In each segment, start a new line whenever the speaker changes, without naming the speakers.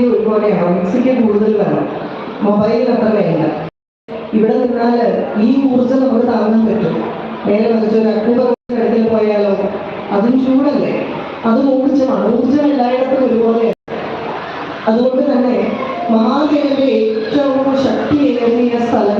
ബുദ്ധി ഒരുപോലെയാണ് മിക്സിക്ക് കൂടുതൽ വേണം മൊബൈൽ അത്ര വേണ്ട. ഇവിടെ നിന്നാൽ ഈ ഊർജം നമുക്ക് താങ്ങാൻ പറ്റും. നേരെ മറിച്ച് ഒരു അടുക്കൽ പോയാലോ? അതും ചൂടല്ലേ? അതും ഊർജമാണ്. ഊർജം എല്ലായിടത്തും ഒരുപോലെയാണ്. അതുകൊണ്ട് തന്നെ മഹാദേവന്റെ ഏറ്റവും ശക്തിയേറിയ സ്ഥലങ്ങൾ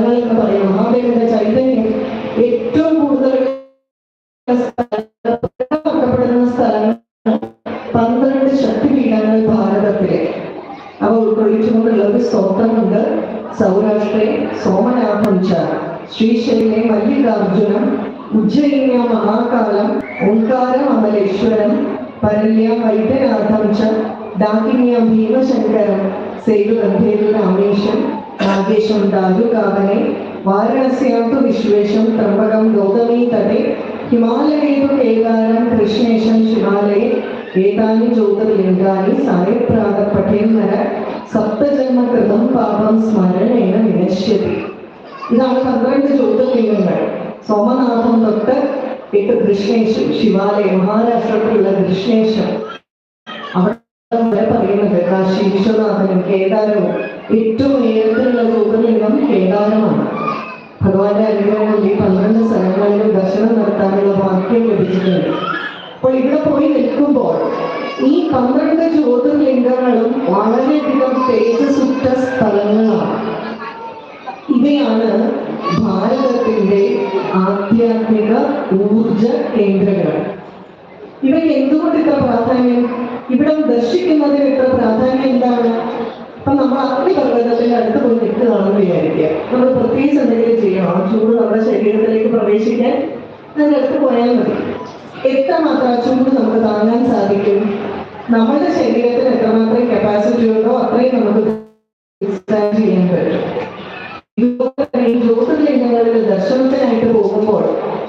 അവ ഉൾക്കൊള്ളിച്ചുകൊണ്ടുള്ള ഒരു സ്തോത്രമുണ്ട് സൗരാഷ്ട്രേ സോമനാഥം ച ശ്രീശൈലെ മല്ലികാർജുനം ഉജ്ജയിന്യ മഹാകാലം ഓംകാരം അമലേശ്വരം പരല്യ വൈദ്യനാഥം ച ഡാകിന്യ ഭീമശങ്കരം സേതുബന്ധേരു രാമേശം നാഗേശം ദാരുകാവനെ വാരണസ്യാത്തു വിശ്വേശം ത്രംബകം ഗൗതമീ തടേ ഹിമാലയേതു കേകാരം കൃഷ്ണേശം ശിവാലയെ ഏതാനി ജ്യോതിർലിംഗാനി സായപ്രാത പഠേന്നര സപ്തജന്മകൃതം പാപം സ്മരണേന വിനശ്യതി. ഇതാണ് പന്ത്രണ്ട് ജ്യോതിർലിംഗങ്ങൾ സോമനാഥം തൊട്ട് എട്ട് കൃഷ്ണേശം ശിവാലയം മഹാരാഷ്ട്രത്തിലുള്ള കൃഷ്ണേശം. അവിടെ പറയുന്നത് കാശി വിശ്വനാഥനും കേദാരവും ഏറ്റവും ഉയരത്തിലുള്ള ജ്യോതിർലിംഗം കേദാരമാണ്. ഭഗവാന്റെ അനുഗ്രഹം ഈ പന്ത്രണ്ട് സ്ഥലങ്ങളിലും ദർശനം നടത്താനുള്ള ഭാഗ്യം ലഭിച്ചിട്ടുണ്ട്. അപ്പോൾ ഇവിടെ പോയി നിൽക്കുമ്പോൾ ഈ പന്ത്രണ്ട് ജ്യോതിർലിംഗങ്ങളും വളരെയധികം തേജസുറ്റ സ്ഥലങ്ങളാണ്. ഇവയാണ് ഭാരതത്തിന്റെ ആധ്യാത്മിക ഊർജ കേന്ദ്രങ്ങൾ. ഇവയ്ക്ക് എന്തുകൊണ്ട് ഇത്ര പ്രാധാന്യം? ഇവിടെ ദർശിക്കുന്നതിന് ഇത്ര പ്രാധാന്യം എന്താണ്? അപ്പൊ നമ്മൾ അഗ്നിപർവതത്തിന്റെ അടുത്ത് പോയി നിൽക്കുകയാണെന്ന് വിചാരിക്കുക. നമ്മൾ പ്രത്യേകിച്ച് എന്തെങ്കിലും ചെയ്യണം. ആ ചൂട് നമ്മുടെ ശരീരത്തിലേക്ക് പ്രവേശിക്കാൻ അതിന്റെ അടുത്ത് പോയാൽ മതി. എത്രമാത്രം ചൂട് നമുക്ക് താങ്ങാൻ സാധിക്കും? നമ്മുടെ ശരീരത്തിന് എത്രമാത്രം കപ്പാസിറ്റി ഉണ്ടോ അത്രയും നമുക്ക് ചെയ്യാൻ പറ്റും. ജ്യോതിർലിംഗങ്ങളിൽ ദർശനത്തിനായിട്ട് പോകുമ്പോൾ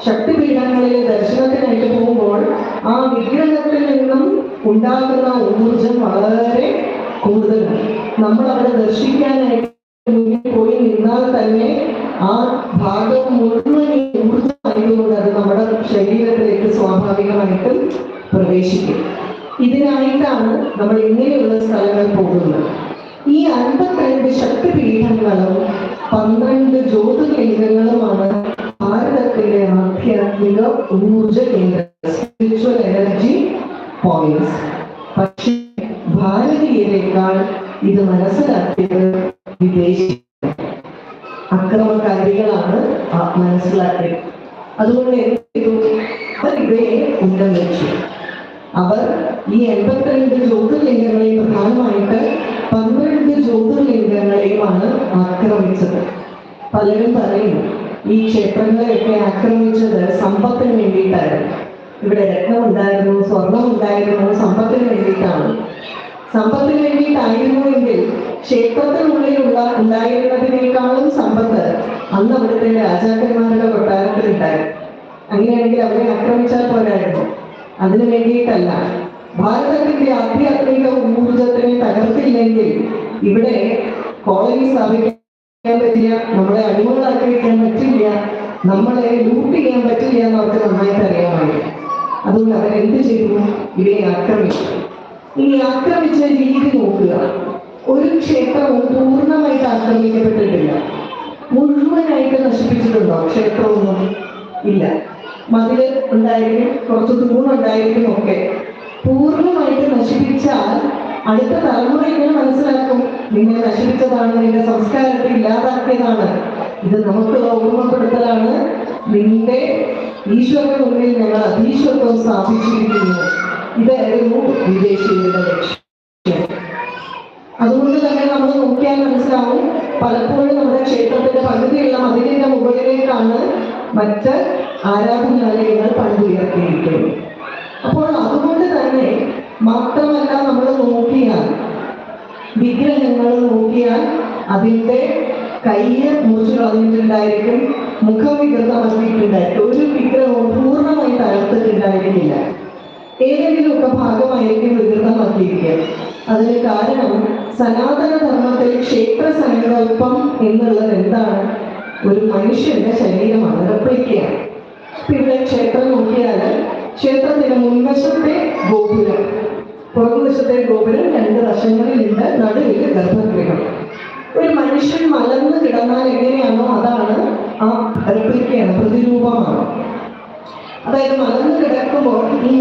ശക്തിപീഠങ്ങളിൽ ദർശനത്തിനായിട്ട് പോകുമ്പോൾ ആ വിഗ്രഹത്തിൽ നിന്നും ഉണ്ടാകുന്ന ഊർജം വളരെ കൂടുതലാണ്. നമ്മൾ അവിടെ ദർശിക്കാനായിട്ട് പോയി നിന്നാൽ തന്നെ ആ ഭാഗം മുഴുവൻ ഊർജമായതുകൊണ്ട് അത് നമ്മുടെ ശരീരത്തിലേക്ക് സ്വാഭാവികമായിട്ടും പ്രവേശിക്കും. ഇതിനായിട്ടാണ് നമ്മൾ ഇങ്ങനെയുള്ള സ്ഥലങ്ങളിൽ പോകുന്നത്. ഈ അൻപത്തിരണ്ട് ശക്തിപീഠങ്ങളും പന്ത്രണ്ട് ജ്യോതിർലിംഗങ്ങളുമാണ് ഭാരതത്തിലെ ആധ്യാത്മിക ഊർജ കേന്ദ്രങ്ങൾ സ്പിരിച്വൽ എനർജി പോയിന്റ്സ് പക്ഷേ ഭാരതീയരെക്കാൾ ഇത് മനസ്സിലാക്കിയത് അക്രമകാരികളാണ് മനസ്സിലാക്കിയത് അതുകൊണ്ട് ഉണ്ടെന്ന് വെച്ചു അവർ ഈ എൺപത്തിരണ്ട് ജ്യോതിർലിംഗങ്ങളെയും പ്രധാനമായിട്ട് പന്ത്രണ്ട് ജ്യോതിർലിംഗങ്ങളെയുമാണ് ആക്രമിച്ചത്. പലരും പറയുന്നു ഈ ക്ഷേത്രങ്ങളെയൊക്കെ ആക്രമിച്ചത് സമ്പത്തിന് വേണ്ടിയിട്ടായിരുന്നു. ഇവിടെ രത്നം ഉണ്ടായിരുന്നു സ്വർണം ഉണ്ടായിരുന്നു സമ്പത്തിന് വേണ്ടിയിട്ടാണ്. സമ്പത്തിന് വേണ്ടിയിട്ടായിരുന്നുവെങ്കിൽ ക്ഷേത്രത്തിനുള്ളിലുള്ള ഉണ്ടായിരുന്നതിനേക്കാളും സമ്പത്ത് അന്ന് അവിടുത്തെ രാജാക്കന്മാരുടെ കൊട്ടാരത്തിൽ ഉണ്ടായിരുന്നു അങ്ങനെയാണെങ്കിൽ അവരെ ആക്രമിച്ചാൽ പോരായിരുന്നു. അതിനു വേണ്ടിയിട്ടല്ല. ഭാരതത്തിന്റെ ആധ്യാത്മിക ഊർജത്തിനെ തകർത്തില്ലെങ്കിൽ ഇവിടെ കോളനി സ്ഥാപിക്കാൻ പറ്റില്ല നമ്മളെ അടിമകളാക്കി വയ്ക്കാൻ പറ്റില്ല നമ്മളെ ലൂട്ട് ചെയ്യാൻ പറ്റില്ല എന്ന് അവർക്ക് നന്നായിട്ട് അറിയാമായിരുന്നു. അതുകൊണ്ട് അവരെന്ത് ചെയ്തു? ഇവയെ ആക്രമിച്ചു. ഇനി ആക്രമിച്ച രീതി നോക്കുക. ഒരു ക്ഷേത്രവും പൂർണമായിട്ട് ആക്രമിക്കപ്പെട്ടിട്ടില്ല. മുഴുവനായിട്ട് നശിപ്പിച്ചിട്ടുണ്ടോ? ക്ഷേത്രമൊന്നും ഇല്ല. മതിൽ ഉണ്ടായിരിക്കും കുറച്ച് തൂണുണ്ടായിരിക്കും ഒക്കെ. പൂർണമായിട്ട് നശിപ്പിച്ചാൽ അടുത്ത തലമുറ ഇങ്ങനെ മനസ്സിലാക്കും? നിങ്ങൾ നശിപ്പിച്ചതാണ് നിന്റെ സംസ്കാരത്തെ ഇല്ലാതാക്കിയതാണ്. ഇത് നമുക്കുള്ള ഓർമ്മപ്പെടുത്തലാണ്. നിന്റെ ഈശ്വരനുള്ളിൽ ഞങ്ങൾ അധീശ്വരത്വം സ്ഥാപിച്ചിരിക്കുന്നു. ഇതായിരുന്നു വിദേശികളുടെ ലക്ഷ്യം. അതുകൊണ്ട് തന്നെ നമ്മൾ നോക്കിയാൽ മനസ്സിലാവും പലപ്പോഴും നമ്മുടെ ക്ഷേത്രത്തിന്റെ പകുതിയുള്ള മതിലിന്റെ മുകളിലേക്കാണ് മറ്റ് ആരാധനാലയങ്ങൾ പണിതുയർത്തിയിരിക്കുന്നത്. അപ്പോൾ അതുകൊണ്ട് തന്നെ മാത്രമല്ല നമ്മൾ നോക്കിയാൽ വിഗ്രഹങ്ങൾ നോക്കിയാൽ അതിന്റെ കയ്യെ മുറിച്ചു കളഞ്ഞിട്ടുണ്ടായിരിക്കും മുഖം വികൃതമാക്കിയിട്ടുണ്ടായിരിക്കും ഒരു വിഗ്രഹവും പൂർണമായി തകർത്തിട്ടുണ്ടായിരിക്കില്ല ഏതെങ്കിലുമൊക്കെ ഭാഗമായിരിക്കും വികൃതമാക്കിയിരിക്കുക അതിന് കാരണം സനാതന ധർമ്മത്തിൽ ക്ഷേത്ര സങ്കല്പം എന്നുള്ളത് എന്താണ്? ഒരു മനുഷ്യന്റെ ശരീരമാണ് റെപ്ലിക്കയാണ് പിന്നെ ക്ഷേത്രം നോക്കിയാൽ ക്ഷേത്രത്തിന്റെ മുൻവശത്തെ ഗോപുരം. പുറകുവശത്തെ ഗോപുരം രണ്ട് വശങ്ങളിലുണ്ട് നടുവിൽ ഗർഭഗൃഹം. ഒരു മനുഷ്യൻ മലർന്നു കിടന്നാൽ എങ്ങനെയാണോ അതാണ് ആ റെപ്ലിക്കയാണ് പ്രതിരൂപമാണ്. അതായത് മലർന്നു കിടക്കുമ്പോൾ ഈ